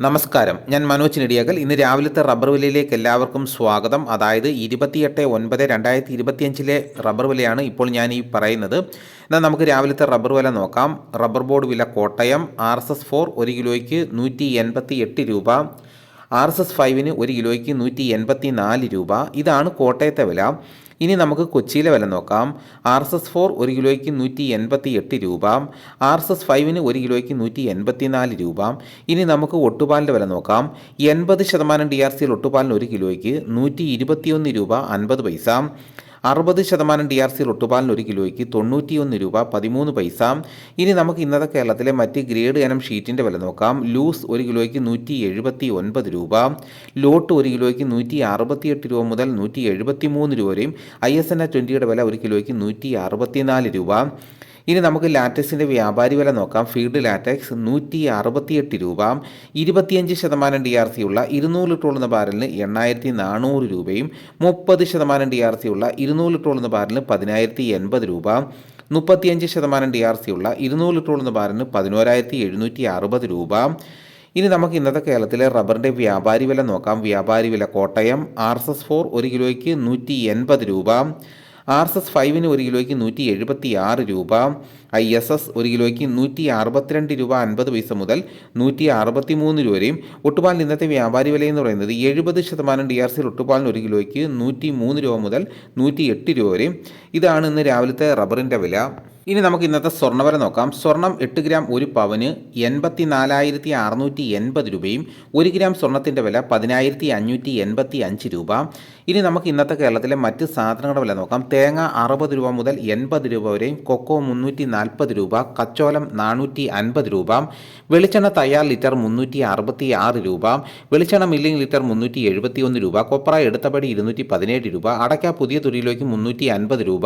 നമസ്കാരം. ഞാൻ മനോജ് നെടിയകൽ. ഇന്ന് രാവിലത്തെ റബ്ബർ വിലയിലേക്ക് എല്ലാവർക്കും സ്വാഗതം. അതായത് ഇരുപത്തിയെട്ട് ഒൻപത് രണ്ടായിരത്തി ഇരുപത്തിയഞ്ചിലെ റബ്ബർ വിലയാണ് ഇപ്പോൾ ഞാൻ ഈ പറയുന്നത്. എന്നാൽ നമുക്ക് രാവിലത്തെ റബ്ബർ വില നോക്കാം. റബ്ബർ ബോർഡ് വില Kottayam R S S four ഒരു കിലോയ്ക്ക് നൂറ്റി എൺപത്തി എട്ട് രൂപ ആർ എസ് എസ് ഫൈവിന് ഒരു കിലോയ്ക്ക് നൂറ്റി എൺപത്തി നാല് രൂപ. ഇതാണ് കോട്ടയത്തെ വില. ഇനി നമുക്ക് കൊച്ചിയിലെ വില നോക്കാം. ആർ എസ് എസ് ഫോർ ഒരു കിലോയ്ക്ക് നൂറ്റി എൺപത്തി എട്ട് രൂപ. ആർ എസ് എസ് ഫൈവിന് ഒരു കിലോയ്ക്ക് നൂറ്റി എൺപത്തി നാല് രൂപ. ഇനി നമുക്ക് ഒട്ടുപാലിന്റെ വില നോക്കാം. എൺപത് ശതമാനം ഡി ആർ സിയിൽ ഒട്ടുപാലിന് ഒരു കിലോയ്ക്ക് നൂറ്റി ഇരുപത്തിയൊന്ന് രൂപ അൻപത് പൈസ. അറുപത് ശതമാനം ഡി ആർ സി റൊട്ടുപാലിന് ഒരു കിലോയ്ക്ക് തൊണ്ണൂറ്റിയൊന്ന് രൂപ പതിമൂന്ന് പൈസ. ഇനി നമുക്ക് ഇന്നത്തെ കേരളത്തിലെ മറ്റ് ഗ്രേഡ് ഇനം ഷീറ്റിന്റെ വില നോക്കാം. ലൂസ് ഒരു കിലോയ്ക്ക് നൂറ്റി എഴുപത്തി ഒൻപത് രൂപ. ലോട്ട് ഒരു കിലോയ്ക്ക് നൂറ്റി അറുപത്തിയെട്ട് രൂപ മുതൽ നൂറ്റി എഴുപത്തി മൂന്ന് രൂപ വരെയും. ഐ എസ് എൻ എ ട്വന്റിയുടെ വില ഒരു കിലോയ്ക്ക് നൂറ്റി അറുപത്തിനാല് രൂപ. ഇനി നമുക്ക് ലാറ്റക്സിന്റെ വ്യാപാരി വില നോക്കാം. ഫീൽഡ് ലാറ്റക്സ് നൂറ്റി അറുപത്തിയെട്ട് രൂപ. ഇരുപത്തിയഞ്ച് ശതമാനം ഡി ആർ സി ഉള്ള ഇരുന്നൂറ് ലിറ്ററുള്ള ബാരലിന് എണ്ണായിരത്തി നാനൂറ് രൂപയും മുപ്പത് ശതമാനം ഡി ആർ സി ഉള്ള ഇരുന്നൂറ് ലിറ്ററുള്ള ബാരലിന് പതിനായിരത്തി എൺപത് രൂപ. മുപ്പത്തിയഞ്ച് ശതമാനം ഡി ആർ സി ഉള്ള ഇരുന്നൂറ് ലിറ്ററുള്ള ബാരലിന് പതിനോരായിരത്തി എഴുന്നൂറ്റി അറുപത് രൂപ. ഇനി നമുക്ക് ഇന്നത്തെ കേരളത്തിലെ റബ്ബറിന്റെ വ്യാപാരി വില നോക്കാം. വ്യാപാരി വില Kottayam R S S four ഒരു കിലോയ്ക്ക് നൂറ്റി എൺപത് രൂപ. ആർ എസ് എസ് ഫൈവിന് ഒരു കിലോയ്ക്ക് നൂറ്റി എഴുപത്തി ആറ് രൂപ ഐ എസ് എസ് ഒരു കിലോയ്ക്ക് നൂറ്റി അറുപത്തിരണ്ട് രൂപ അൻപത് പൈസ മുതൽ നൂറ്റി അറുപത്തി മൂന്ന് രൂപ വരെയും. ഒട്ടുപാലിന് ഇന്നത്തെ വ്യാപാരി വില എന്ന് പറയുന്നത് എഴുപത് ശതമാനം ഡി ആർ സിയിൽ ഒട്ടുപാലിന് ഒരു കിലോയ്ക്ക് നൂറ്റി മൂന്ന് രൂപ മുതൽ നൂറ്റി എട്ട് രൂപ വരെയും. ഇതാണ് ഇന്ന് രാവിലത്തെ റബ്ബറിന്റെ വില. ഇനി നമുക്ക് ഇന്നത്തെ സ്വർണവില നോക്കാം. സ്വർണം എട്ട് ഗ്രാം ഒരു പവന് എൺപത്തി നാലായിരത്തി അറുന്നൂറ്റി എൺപത് രൂപയും ഒരു ഗ്രാം സ്വർണത്തിന്റെ വില പതിനായിരത്തി അഞ്ഞൂറ്റി എൺപത്തി അഞ്ച് രൂപ. ഇനി നമുക്ക് ഇന്നത്തെ കേരളത്തിലെ മറ്റ് സാധനങ്ങളുടെ വില നോക്കാം. തേങ്ങ അറുപത് രൂപ മുതൽ എൺപത് രൂപ വരെയും കൊക്കോ മുന്നൂറ്റി നാൽപ്പത് രൂപ കച്ചോലം നാനൂറ്റി അൻപത് രൂപ വെളിച്ചെണ്ണ തയ്യാർ ലിറ്റർ മുന്നൂറ്റി അറുപത്തി ആറ് രൂപ വെളിച്ചെണ്ണ മില്ലിംഗ് ലിറ്റർ മുന്നൂറ്റി എഴുപത്തി ഒന്ന് രൂപ കൊപ്ര എടുത്തപടി ഇരുന്നൂറ്റി പതിനേഴ് രൂപ അടയ്ക്ക പുതിയ തുരിയിലേക്ക് മുന്നൂറ്റി അൻപത് രൂപ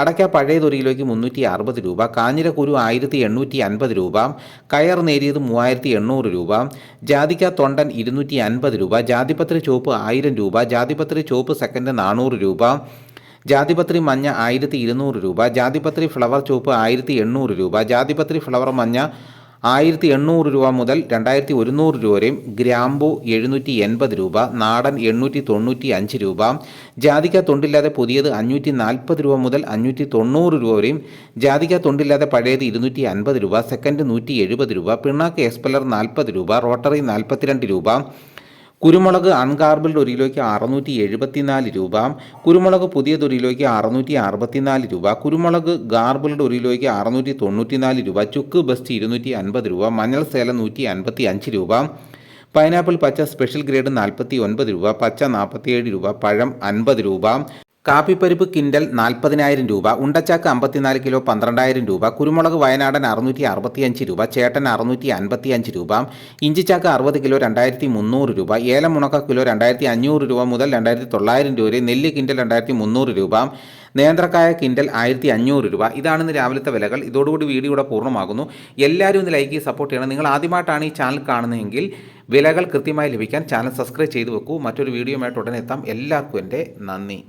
അടയ്ക്ക പഴയ തുരിയിലേക്ക് മുന്നൂറ്റി അറുപത് രൂപ കാഞ്ഞിരക്കുരു ആയിരത്തി എണ്ണൂറ്റി അൻപത് രൂപ കയർ നേരിയത് മൂവായിരത്തി എണ്ണൂറ് രൂപ ജാതിക്ക തൊണ്ടൻ ഇരുന്നൂറ്റി അൻപത് രൂപ ജാതിപത്രി ചുവപ്പ് ആയിരം രൂപ ജാതിപത്രി ചുവപ്പ് സെക്കൻഡ് നാനൂറ് രൂപ ജാതിപത്രി മഞ്ഞ ആയിരത്തി ഇരുന്നൂറ് രൂപ ജാതിപത്രി ഫ്ലവർ ചുവപ്പ് ആയിരത്തി എണ്ണൂറ് രൂപ ജാതിപത്രി ഫ്ലവർ മഞ്ഞ ആയിരത്തി എണ്ണൂറ് രൂപ മുതൽ രണ്ടായിരത്തി ഒരുന്നൂറ് രൂപ വരെയും ഗ്രാമ്പു എഴുന്നൂറ്റി എൺപത് രൂപ നാടൻ എണ്ണൂറ്റി തൊണ്ണൂറ്റി അഞ്ച് രൂപ ജാതിക്ക തൊണ്ടില്ലാതെ പുതിയത് അഞ്ഞൂറ്റി നാൽപ്പത് രൂപ മുതൽ അഞ്ഞൂറ്റി തൊണ്ണൂറ് രൂപ വരെയും ജാതിക്ക തൊണ്ടില്ലാതെ പഴയത് ഇരുന്നൂറ്റി അൻപത് രൂപ സെക്കൻഡ് നൂറ്റി എഴുപത് രൂപ പിണ്ണാക്ക് എസ്പെല്ലർ നാൽപ്പത് രൂപ റോട്ടറി നാൽപ്പത്തിരണ്ട് രൂപ കുരുമുളക് അൺകാർബിൾഡ് ഒരു കിലോയ്ക്ക് അറുന്നൂറ്റി എഴുപത്തിനാല് രൂപ കുരുമുളക് പുതിയത് ഒരു കിലോയ്ക്ക് അറുന്നൂറ്റി അറുപത്തിനാല് രൂപ കുരുമുളക് ഗാർബിൾഡ് ഒരു കിലോയ്ക്ക് അറുന്നൂറ്റി തൊണ്ണൂറ്റിനാല് രൂപ ചുക്ക് ബസ്റ്റ് ഇരുന്നൂറ്റി അൻപത് രൂപ മഞ്ഞൾ സേല നൂറ്റി അൻപത്തി അഞ്ച് രൂപ പൈനാപ്പിൾ പച്ച സ്പെഷ്യൽ ഗ്രേഡ് നാൽപ്പത്തി ഒൻപത് രൂപ പച്ച നാൽപ്പത്തിയേഴ് രൂപ പഴം അൻപത് രൂപ കാപ്പിപ്പരിപ്പ് കിൻഡൽ നാൽപ്പതിനായിരം രൂപ ഉണ്ടച്ചാക്ക് അമ്പത്തിനാല് കിലോ പന്ത്രണ്ടായിരം രൂപ കുരുമുളക് വയനാടൻ അറുന്നൂറ്റി അറുപത്തിയഞ്ച് രൂപ ചേട്ടൻ അറുന്നൂറ്റി അൻപത്തിയഞ്ച് രൂപ ഇഞ്ചിച്ചാക്ക് അറുപത് കിലോ രണ്ടായിരത്തി മുന്നൂറ് രൂപ ഏലം ഉണക്ക കിലോ രണ്ടായിരത്തി അഞ്ഞൂറ് രൂപ മുതൽ രണ്ടായിരത്തി തൊള്ളായിരം രൂപ വരെ നെല്ല് കിൻഡൽ രണ്ടായിരത്തി മുന്നൂറ് രൂപ നേന്ത്രക്കായ കിൻഡൽ ആയിരത്തി അഞ്ഞൂറ് രൂപ. ഇതാണ് ഇന്ന് രാവിലത്തെ വിലകൾ. ഇതോടുകൂടി വീഡിയോ ഇവിടെ പൂർണമാകുന്നു. എല്ലാവരും ഒന്ന് ലൈക്ക് സപ്പോർട്ട് ചെയ്യണം. നിങ്ങൾ ആദ്യമായിട്ടാണ് ഈ ചാനൽ കാണുന്നതെങ്കിൽ വിലകൾ കൃത്യമായി ലഭിക്കാൻ ചാനൽ സബ്സ്ക്രൈബ് ചെയ്തു വെക്കൂ. മറ്റൊരു വീഡിയോയുമായിട്ട് ഉടനെ എത്താം. എല്ലാവർക്കും എന്റെ നന്ദി.